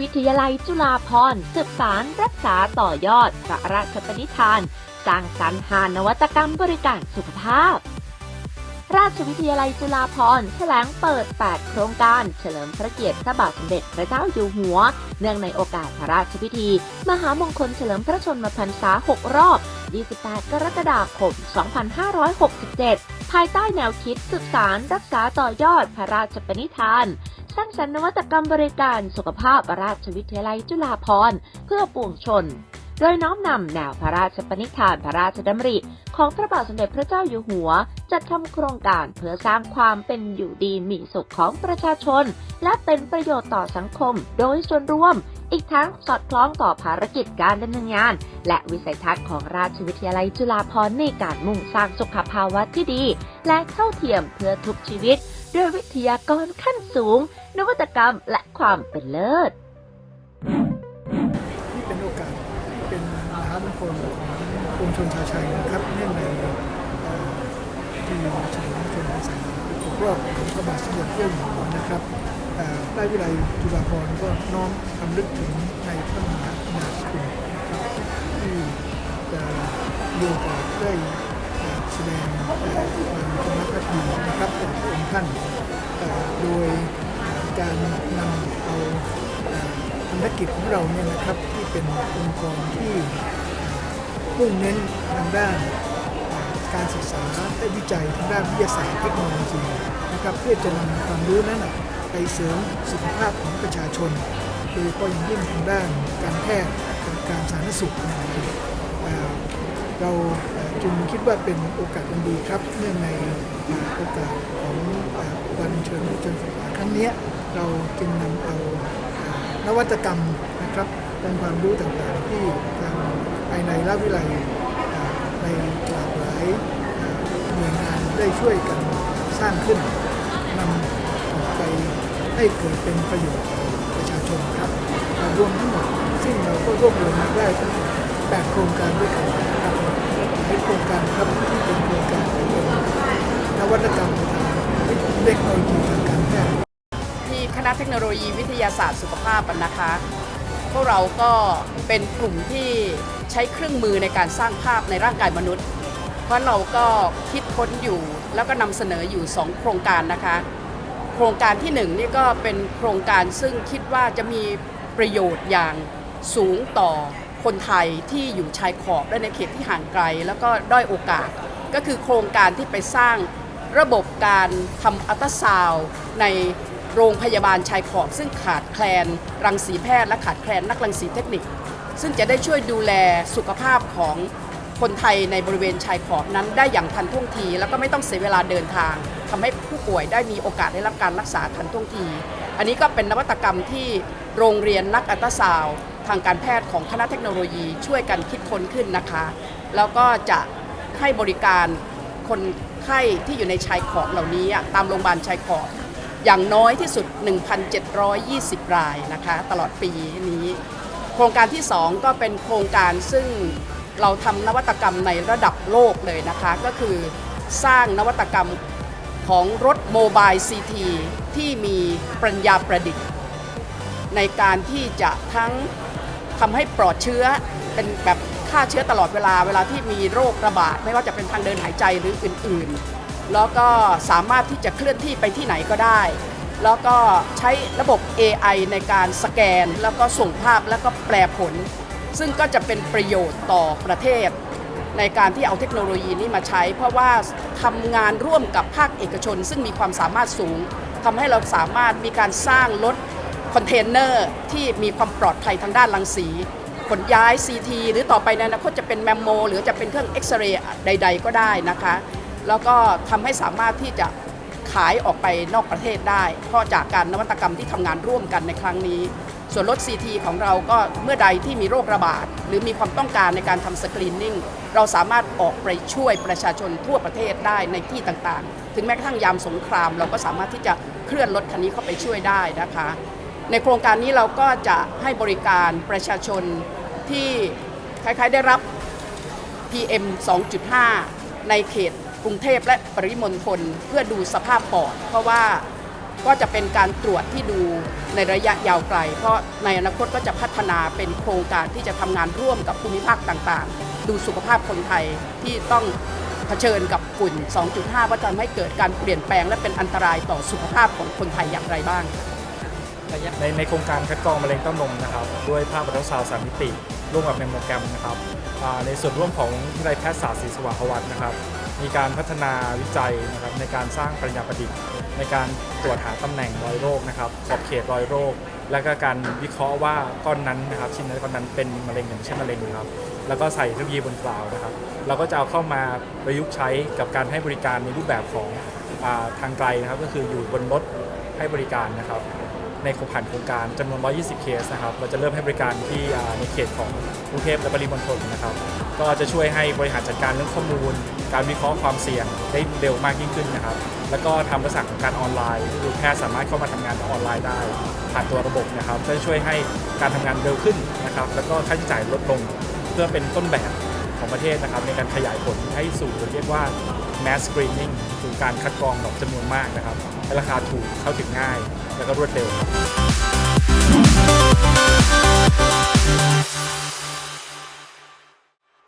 วิทยาลัยจุฬาภรณ์สืบสารรักษาต่อยอดพระราชปณิธาน สร้างสรรค์หานวัตกรรมบริการสุขภาพ ราชวิทยาลัยจุฬาภรณ์แถลงเปิด 8 โครงการ เฉลิมพระเกียรติพระบาทสมเด็จพระเจ้าอยู่หัว เนื่องในโอกาสพระราชพิธี มหามงคลเฉลิมพระชนมพรรษา 6 รอบ 28 กรกฎาคม 2567 ภายใต้แนวคิดสืบสารรักษาต่อยอดพระราชปณิธาน สร้างสรรค์นวัตกรรมบริการสุขภาพราชวิทยาลัยจุฬาภรณ์เพื่อปวงชน โดยน้อมนำแนวพระราชปณิธานพระราชดำริ ของพระบาทสมเด็จพระเจ้าอยู่หัว จัดทำโครงการเพื่อสร้างความเป็นอยู่ดีมีสุขของประชาชน และเป็นประโยชน์ต่อสังคม โดยส่วนรวม อีกทั้งสอดคล้องต่อภารกิจการดำเนินงาน และวิสัยทัศน์ของราชวิทยาลัยจุฬาภรณ์ในการมุ่งสร้างสุขภาวะที่ดี และเท่าเทียมเพื่อทุกชีวิต ด้วยวิทยากรขั้นสูง นวัตกรรมและความเป็นเลิศที่เป็นโอกาสเป็นมหามงคลของปวงชนชาวไทยนะครับเนื่องในที่เฉลิมพระชนมพรรษาครบรอบของพระบาทสมเด็จพระเจ้าอยู่หัวนะครับได้วิไลจุฬาภรณ์ก็น้อมรำลึกถึงในพระมหากรุณาธิคุณนะครับที่จะมีโอกาสได้เอ่อแสดง เอ่อความจงรักภักดีนะครับอพระองค์ท่านโดยการนำเอาเอ่อภารกิจของเราเนี่ยนะครับที่เป็นองค์กรที่มุ่งเน้นทางด้านการศึกษาและวิจัยทางด้านวิทยาศาสตร์เทคโนโลยีนะครับเพื่อจะนำความรู้นั้นไปเสริมสุขภาพของประชาชน โดยเฉพาะอย่างยิ่งทางด้านการแพทย์การสาธารณสุขเราเจึงคิดว่าเป็นโอกาสอันดีครับ เนื่องในโอกาสของวันเฉลิมพระชนมพรรษาครั้งนี้เราจึงนำเอานวัตกรรมนะครับองค์ความรู้ต่างๆที่ทางภายในราชวิทยาลัยในหลากหลายหน่วยงานได้ช่วยกันสร้างขึ้นนำออกไปให้เกิดเป็นประโยชน์ต่อประชาชนครับรวมทั้งหมดซึ่งเราก็รวบรวมมาได้ทั้งแปดโครงการด้วยกัน นะครับหลายโครงการครับที่เป็นโครงการเป็นนวัตกรรมเทคโนโลยีทางการแพทย์ที่คณะเทคโนโลยีวิทยาศาสตร์สุขภาพนะคะ พวกเราก็เป็นกลุ่มที่ใช้เครื่องมือในการสร้างภาพในร่างกายมนุษย์ เพราะเราก็คิดค้นอยู่แล้วก็นำเสนออยู่ 2 โครงการนะคะ โครงการที่1นี่ก็เป็นโครงการซึ่งคิดว่าจะมีประโยชน์อย่างสูงต่อ คนไทยที่อยู่ชายขอบและในเขตที่ห่างไกล แล้วก็ด้อยโอกาส ก็คือโครงการที่ไปสร้างระบบการทำอัลตราซาวด์ในโรงพยาบาลชายขอบ ซึ่งขาดแคลนรังสีแพทย์และขาดแคลนนักรังสีเทคนิค ซึ่งจะได้ช่วยดูแลสุขภาพของคนไทยในบริเวณชายขอบนั้นได้อย่างทันท่วงที แล้วก็ไม่ต้องเสียเวลาเดินทางทำให้ผู้ป่วยได้มีโอกาสได้รับการรักษาทันท่วงที อันนี้ก็เป็นนวัตกรรมที่โรงเรียนนักอัลตราซาวด์ ทางการแพทย์ของคณะเทคโนโลยีช่วยกันคิดค้นขึ้นนะคะ แล้วก็จะให้บริการคนไข้ที่อยู่ในชายขอบเหล่านี้ ตามโรงพยาบาลชายขอบอย่างน้อยที่สุด 1,720 รายนะคะ ตลอดปีนี้ โครงการที่ 2 ก็เป็นโครงการซึ่งเราทำนวัตกรรมในระดับโลกเลยนะคะ ก็คือสร้างนวัตกรรมของรถโมบายซีทีที่มีปรัญญาประดิษฐ์ ในการที่จะทั้ง ทำให้ปลอดเชื้อเป็นแบบฆ่าเชื้อตลอดเวลาเวลาที่มีโรคระบาด ไม่ว่าจะเป็นทางเดินหายใจหรืออื่น ๆ แล้วก็สามารถที่จะเคลื่อนที่ไปที่ไหนก็ได้ แล้วก็ใช้ระบบ AI ในการสแกน แล้วก็ส่งภาพแล้วก็แปลผล ซึ่งก็จะเป็นประโยชน์ต่อประเทศ ในการที่เอาเทคโนโลยีนี้มาใช้ เพราะว่าทำงานร่วมกับภาคเอกชน ซึ่งมีความสามารถสูงทำให้เราสามารถมีการสร้างรถ คอนเทนเนอร์ที่มีความปลอดภัยทางด้านรังสี ขนย้าย CT หรือต่อไปในอนาคตจะเป็นแมมโม หรือจะเป็นเครื่องเอ็กซเรย์ใด ๆ ก็ได้นะคะ แล้วก็ทำให้สามารถที่จะขายออกไปนอกประเทศได้ เพราะจากการนวัตกรรมที่ทำงานร่วมกันในครั้งนี้ ส่วนรถ CT ของเราก็เมื่อใดที่มีโรคระบาด หรือมีความต้องการในการทำสกรีนนิ่งเราสามารถออกไปช่วยประชาชนทั่วประเทศได้ในที่ต่างๆ ถึงแม้กระทั่งยามสงคราม เราก็สามารถที่จะเคลื่อนรถคันนี้เข้าไปช่วยได้นะคะ ในโครงการนี้เราก็จะให้บริการประชาชนที่คล้ายๆได้รับ PM 2.5 ในเขตกรุงเทพและปริมณฑลเพื่อดูสภาพปอด เพราะว่าก็จะเป็นการตรวจที่ดูในระยะยาวไกล เพราะในอนาคตก็จะพัฒนาเป็นโครงการที่จะทำงานร่วมกับภูมิภาคต่างๆ ดูสุขภาพคนไทยที่ต้องเผชิญกับฝุ่น 2.5 ว่าจะทำให้เกิดการเปลี่ยนแปลงและเป็นอันตรายต่อสุขภาพของคนไทยอย่างไรบ้าง ในในโครงการคัดกรองมะเร็งเต้านมนะครับด้วยภาพอัลตราซาวด์สามมิติร่วมกับแมมโมแกรมนะครับในส่วนร่วมของวิทยาลัยแพทยศาสตร์ศรีสว่างควัตนะครับ มีการพัฒนาวิจัยนะครับในการสร้างปริญญาประดิษฐ์ ในการตรวจหาตำแหน่งรอยโรคนะครับขอบเขตรอยโรค และก็การวิเคราะห์ว่าก้อนนั้นนะครับชิ้นนั้นก้อนนั้นเป็นมะเร็งหรือไม่ใช่มะเร็งครับแล้วก็ใส่เทคโนโลยีบนกล่าวนะครับ เราก็จะเอาเข้ามาประยุกต์ใช้กับการให้บริการในรูปแบบของอทางไกลนะครับ ก็คืออยู่บนรถให้บริการนะครับ ในโครงผ่านโครงการจำนวน 120 เคสนะครับ เราจะเริ่มให้บริการที่ในเขตของกรุงเทพและปริมณฑลนะครับ ก็จะช่วยให้บริหารจัดการเรื่องข้อมูล การวิเคราะห์ความเสี่ยงได้เร็วมากยิ่งขึ้นนะครับ แล้วก็ทำลักษณะของการออนไลน์คือแพทย์สามารถเข้ามาทำงานออนไลน์ได้ ผ่านตัวระบบนะครับจะช่วยให้การทำงานเร็วขึ้นนะครับ แล้วก็ค่าใช้จ่ายลดลง เพื่อเป็นต้นแบบ ของประเทศนะครับในการขยายผลให้สู่เรียกว่า mass screening คือการคัดกรองแบบจำนวนมากนะครับและราคาถูกเข้าถึงง่าย แล้วก็รวดเร็วครับ